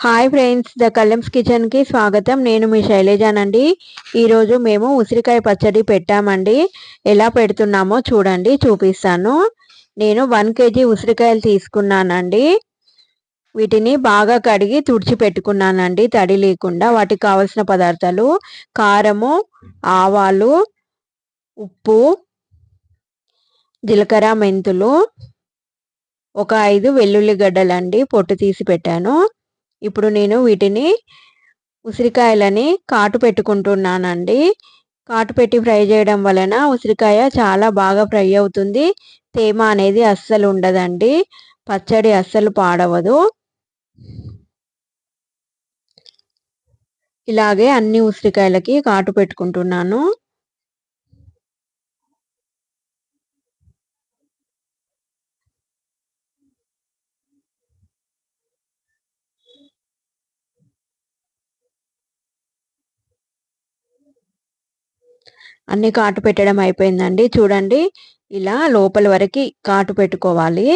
Hi friends the కలమ్స్ కిచెన్కి స్వాగతం. నేను మీ శైలజానండి. ఈరోజు మేము ఉసిరికాయ పచ్చడి పెట్టామండి. ఎలా పెడుతున్నామో చూడండి చూపిస్తాను. నేను వన్ కేజీ ఉసిరికాయలు తీసుకున్నానండి. వీటిని బాగా కడిగి తుడిచి పెట్టుకున్నానండి. తడి లేకుండా వాటికి కావలసిన పదార్థాలు కారము ఆవాలు ఉప్పు జీలకర్ర మెంతులు ఒక ఐదు వెల్లుల్లిగడ్డలు అండి పొట్టు తీసి పెట్టాను. ఇప్పుడు నేను వీటిని ఉసిరికాయలని కాటు పెట్టుకుంటున్నానండి. కాటు పెట్టి ఫ్రై చేయడం వలన ఉసిరికాయ చాలా బాగా ఫ్రై అవుతుంది. తేమ అనేది అస్సలు ఉండదండి. పచ్చడి అస్సలు పాడవదు. ఇలాగే అన్ని ఉసిరికాయలకి కాటు పెట్టుకుంటున్నాను. అన్ని కాటు పెట్టడం అయిపోయిందండి. చూడండి ఇలా లోపల వరకు కాటు పెట్టుకోవాలి.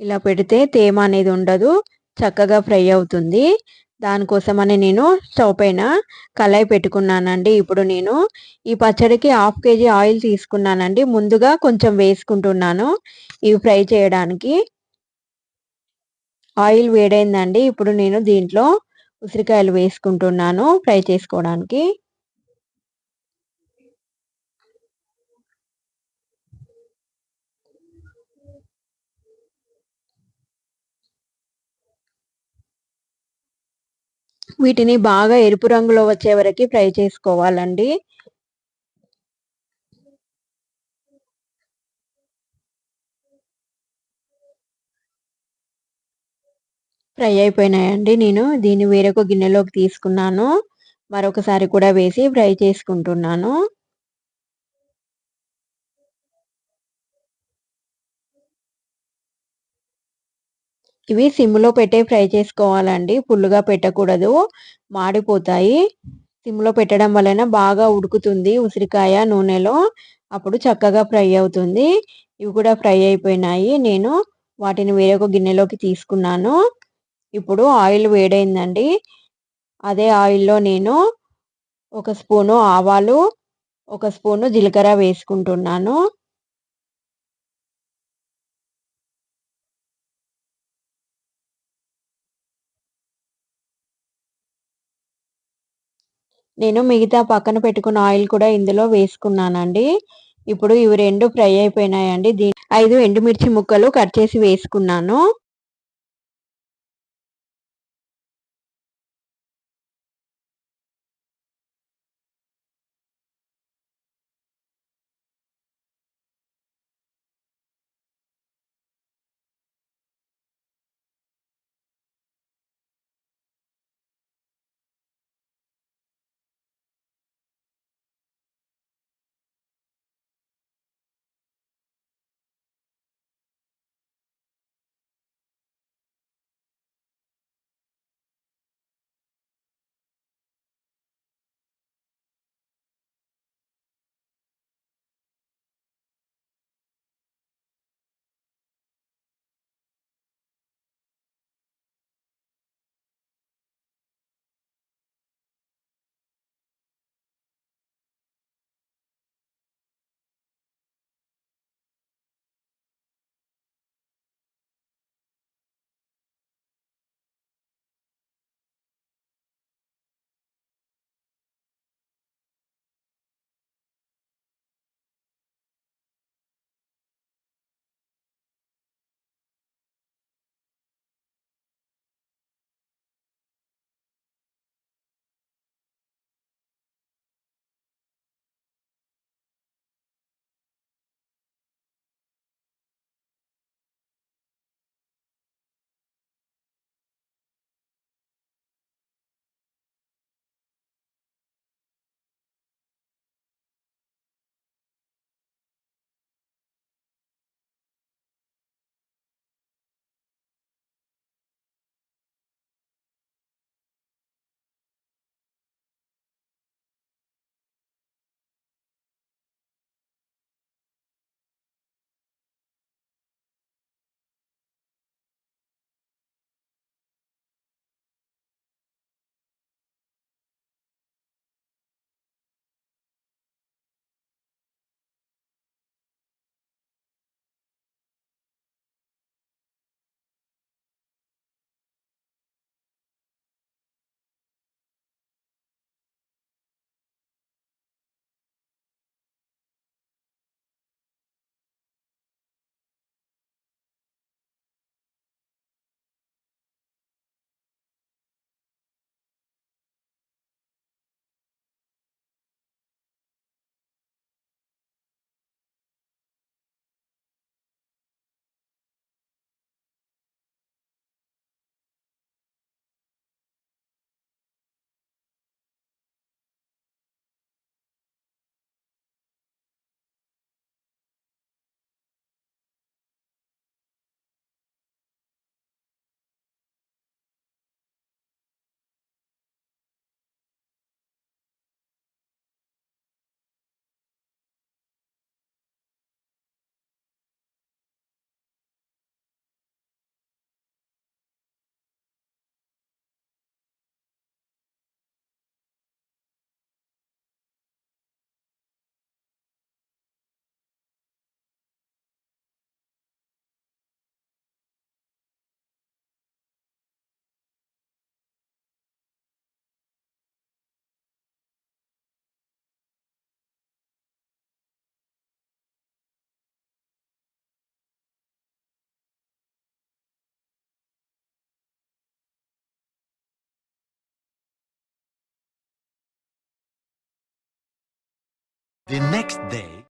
ఇలా పెడితే తేమ అనేది ఉండదు చక్కగా ఫ్రై అవుతుంది. దానికోసమని నేను స్టవ్ పైన కళాయి పెట్టుకున్నానండి. ఇప్పుడు నేను ఈ పచ్చడికి హాఫ్ కేజీ ఆయిల్ తీసుకున్నానండి. ముందుగా కొంచెం వేసుకుంటున్నాను ఇవి ఫ్రై చేయడానికి. ఆయిల్ వేడైందండి. ఇప్పుడు నేను దీంట్లో ఉసిరికాయలు వేసుకుంటున్నాను ఫ్రై చేసుకోవడానికి. వీటిని బాగా ఎరుపు రంగులో వచ్చే వరకు ఫ్రై చేసుకోవాలండి. ఫ్రై అయిపోయినాయండి. నేను దీన్ని వేరొక గిన్నెలోకి తీసుకున్నాను. మరొకసారి కూడా వేసి ఫ్రై చేసుకుంటున్నాను. ఇవి సిమ్లో పెట్టే ఫ్రై చేసుకోవాలండి. ఫుల్గా పెట్టకూడదు. మాడిపోతాయి. సిమ్లో పెట్టడం వలన బాగా ఉడుకుతుంది ఉసిరికాయ నూనెలో. అప్పుడు చక్కగా ఫ్రై అవుతుంది. ఇవి కూడా ఫ్రై అయిపోయినాయి. నేను వాటిని వేరొక గిన్నెలోకి తీసుకున్నాను. ఇప్పుడు ఆయిల్ వేడైందండి. అదే ఆయిల్లో నేను ఒక స్పూను ఆవాలు ఒక స్పూను జీలకర్ర వేసుకుంటున్నాను. నేను మిగతా పక్కన పెట్టుకున్న ఆయిల్ కూడా ఇందులో వేసుకున్నానండి. ఇప్పుడు ఇవి రెండు ఫ్రై అయిపోయినాయండి. దీ ఐదు ఎండుమిర్చి ముక్కలు కట్ చేసి వేసుకున్నాను. Next day,